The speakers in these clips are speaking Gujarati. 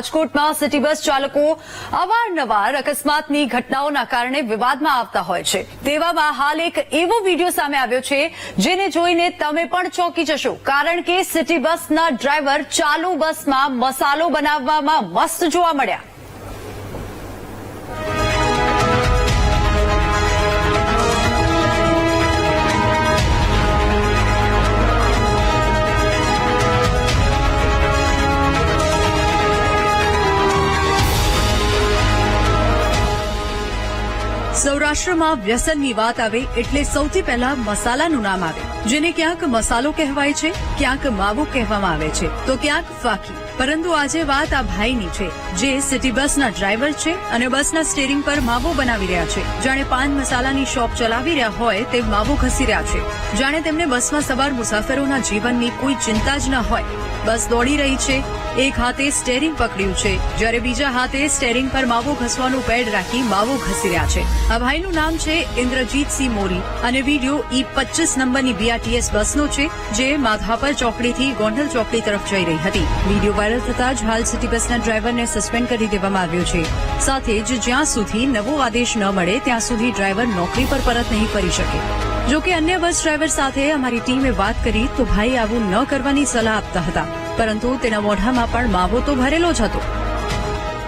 રાજકોટમાં સિટી બસ ચાલકો અવારનવાર અકસ્માતની ઘટનાઓના કારણે વિવાદમાં આવતા હોય છે. તેવામાં હાલ એક એવો વીડિયો સામે આવ્યો છે, જેને જોઈને તમે પણ ચોંકી જશો. કારણ કે સિટી બસના ડ્રાઈવર ચાલુ બસમાં મસાલો બનાવવામાં મસ્ત જોવા મળ્યા. સૌરાષ્ટ્રમાં વ્યસનની વાત આવે એટલે સૌથી પહેલા મસાલાનું નામ આવે. જેને ક્યાંક મસાલો કહેવાય છે, ક્યાંક માવો કહેવામાં આવે છે. તો ક્યાંક ફાકી. પરંતુ આજે વાત આ ભાઈની છે, જે સિટી બસના ડ્રાઈવર છે અને બસના સ્ટેરિંગ પર માવો બનાવી રહ્યા છે. જાણે પાન મસાલાની શોપ ચલાવી રહ્યા હોય તે માવો ઘસી રહ્યા છે. જાણે તેમને બસમાં સવાર મુસાફરોના જીવનની કોઈ ચિંતા જ ન હોય. બસ દોડી રહી છે, એક હાથે સ્ટેરિંગ પકડ્યું છે, જ્યારે બીજા હાથે સ્ટેરિંગ પર માવો ઘસવાનું પેડ રાખી માવો ઘસી રહ્યા છે. આ ભાઈનું નામ છે ઇન્દ્રજીતસિંહ મોરી અને વીડિયો ઈ પચીસ નંબરની બીઆરટીએસ બસનો છે, જે માધાપર ચોકડીથી ગોંડલ ચોકડી તરફ જઈ રહી હતી. વીડિયો વાયરલ થતાં જ હાલ સિટી બસના ડ્રાઈવરને સસ્પેન્ડ કરી દેવામાં આવ્યો છે. સાથે જ જ્યાં સુધી નવો આદેશ ન મળે ત્યાં સુધી ડ્રાઈવર નોકરી પર પરત નહીં ફરી શકે. જો કે અન્ય બસ ડ્રાઈવર સાથે અમારી ટીમે વાત કરી તો ભાઈ આવું ન કરવાની સલાહ આપતા હતા. પરંતુ તેના મોઢામાં પણ માવો તો ભરેલો જ હતો.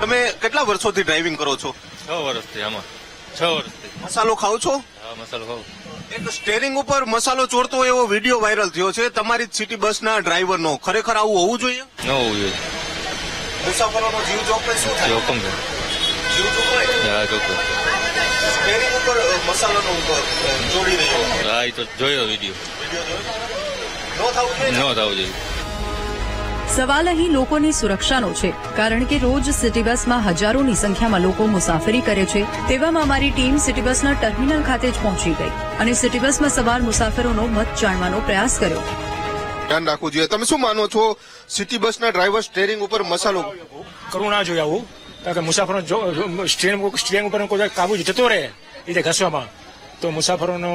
તમે કેટલા વર્ષોથી ડ્રાઇવિંગ કરો છો? છ વર્ષથી આમાં. છ વર્ષથી. મસાલો ખાવ છો? હા મસાલો ખાવ એક સ્ટેરિંગ ઉપર મસાલો ચોરતો હોય એવો વીડિયો વાયરલ થયો છે. તમારી સિટી બસના ડ્રાઈવરનો. ખરેખર આવું હોવું જોઈએ? ન હોવું જોઈએ. મુસાફરોનો જીવ જોખમે શું થાય? જોખમ છે. જીવ જોખમાય? હા જોખમ. સ્ટેરિંગ ઉપર મસાલાનો ઉપર ચોરી રહ્યો. હા એ તો જોયો વીડિયો. વીડિયો જોયો? ન થવું જોઈએ? ન થવું જોઈએ. સવાલ અહીં લોકોની સુરક્ષાનો છે કારણ કે રોજ સિટી બસમાં હજારોની સંખ્યામાં લોકો મુસાફરી કરે છે તેવામાં અમારી ટીમ સિટી બસના ટર્મિનલ ખાતે જ પહોંચી ગઈ અને સિટી બસમાં સવાર મુસાફરોનો મત જાણવાનો પ્રયાસ કર્યો. ધ્યાન રાખવું જોઈએ. તમે શું માનો છો? સિટી બસના ડ્રાઈવર સ્ટેરિંગ ઉપર મસાલો કરવું ના જોઈએ આવું. કારણ કે મુસાફરો સ્ટેરિંગ ઉપર કોઈ કાબુ જતો રહે એ રીતે ઘસવામાં તો મુસાફરોનો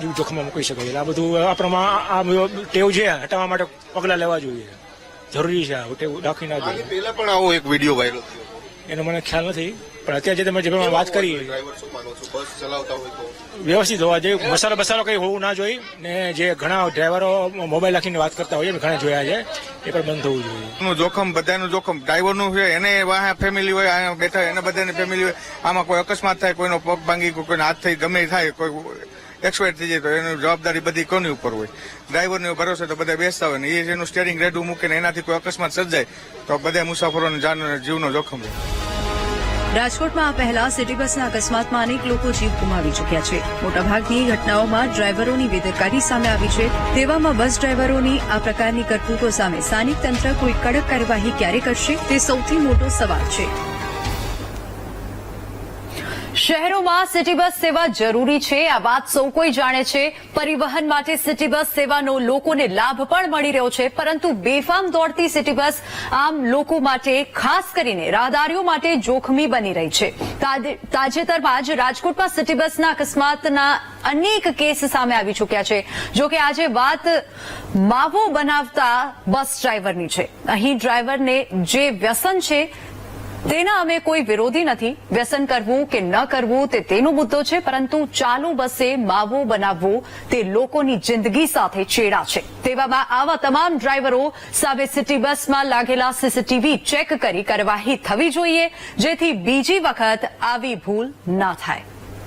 જીવ જોખમમાં મૂકી શકે એટલે આ બધું આપણામાં આ ટેવ છે હટાવવા માટે પગલાં લેવા જોઈએ. જરૂરી છે આ ટેવ રાખી ના જોઈએ પહેલા પણ આવો એક વીડિયો વાયરલ થયો. એનો મને ખ્યાલ નથી પણ અત્યારે જે તમે જે પ્રમાણે વાત કરી વ્યવસ્થિત હોવા જોઈએ મસાલો બસાલો કઈ હોવું ના જોઈએ ને જે ઘણા ડ્રાઈવરો મોબાઈલ રાખીને વાત કરતા હોય ઘણા જોયા છે એ પણ બંધ થવું જોઈએ. નું જોખમ બધાનું જોખમ ડ્રાઈવરનું છે એને વાહે ફેમિલી હોય અહીંયા બેઠા એને બધાની ફેમિલી હોય આમાં કોઈ અકસ્માત થાય કોઈનો પગ ભાંગી કોઈ કોઈનો હાથ થઈ ગમે થાય કોઈ એક્સપાયર થઈ જાય તો એની જવાબદારી બધી કોની ઉપર હોય? ડ્રાઈવરની ભરોસે તો બધા બેસતા હોય ને એ જેનું સ્ટેરિંગ રેડું મૂકીને એનાથી કોઈ અકસ્માત સર્જાય, તો બધા મુસાફરોને જાન જીવનો જોખમ રહે. રાજકોટમાં આ પહેલા સિટી બસના અકસ્માતમાં અનેક લોકો જીવ ગુમાવી ચૂક્યા છે. મોટાભાગની ઘટનાઓમાં ડ્રાઈવરોની બેદરકારી સામે આવી છે. તેવામાં બસ ડ્રાઈવરોની આ પ્રકારની કરતૂતો સામે સ્થાનિક તંત્ર કોઈ કડક કાર્યવાહી ક્યારે કરશે, તે સૌથી મોટો સવાલ છે. શહેરોમાં સિટી બસ સેવા જરૂરી છે. આ વાત સૌ કોઈ જાણે છે. પરિવહન માટે સિટી બસ સેવાનો લોકોને લાભ પણ મળી રહ્યો છે. પરંતુ બેફામ દોડતી સિટી બસ આમ લોકો માટે, ખાસ કરીને રાહદારીઓ માટે જોખમી બની રહી છે. તાજે- તાજેતરમાં જ રાજકોટમાં સિટી બસના અકસ્માતના અનેક કેસ સામે આવી ચૂક્યા છે. જોકે આજે વાત માવો બનાવતા બસ ડ્રાઈવરની છે. અહીં ડ્રાઈવરને જે વ્યસન છે તેના અમે કોઈ વિરોધી નથી. વ્યસન કરવું કે ન કરવું તે તેનો મુદ્દો છે, પરંતુ ચાલુ બસે માવો બનાવવો તે લોકોની જિંદગી સાથે છેડા છે. તેવામાં આવા તમામ ડ્રાઈવરો સામે સિટી બસમાં લાગેલા સીસીટીવી ચેક કરી કાર્યવાહી થવી જોઈએ, જેથી બીજી વખત આવી ભૂલ ન થાય.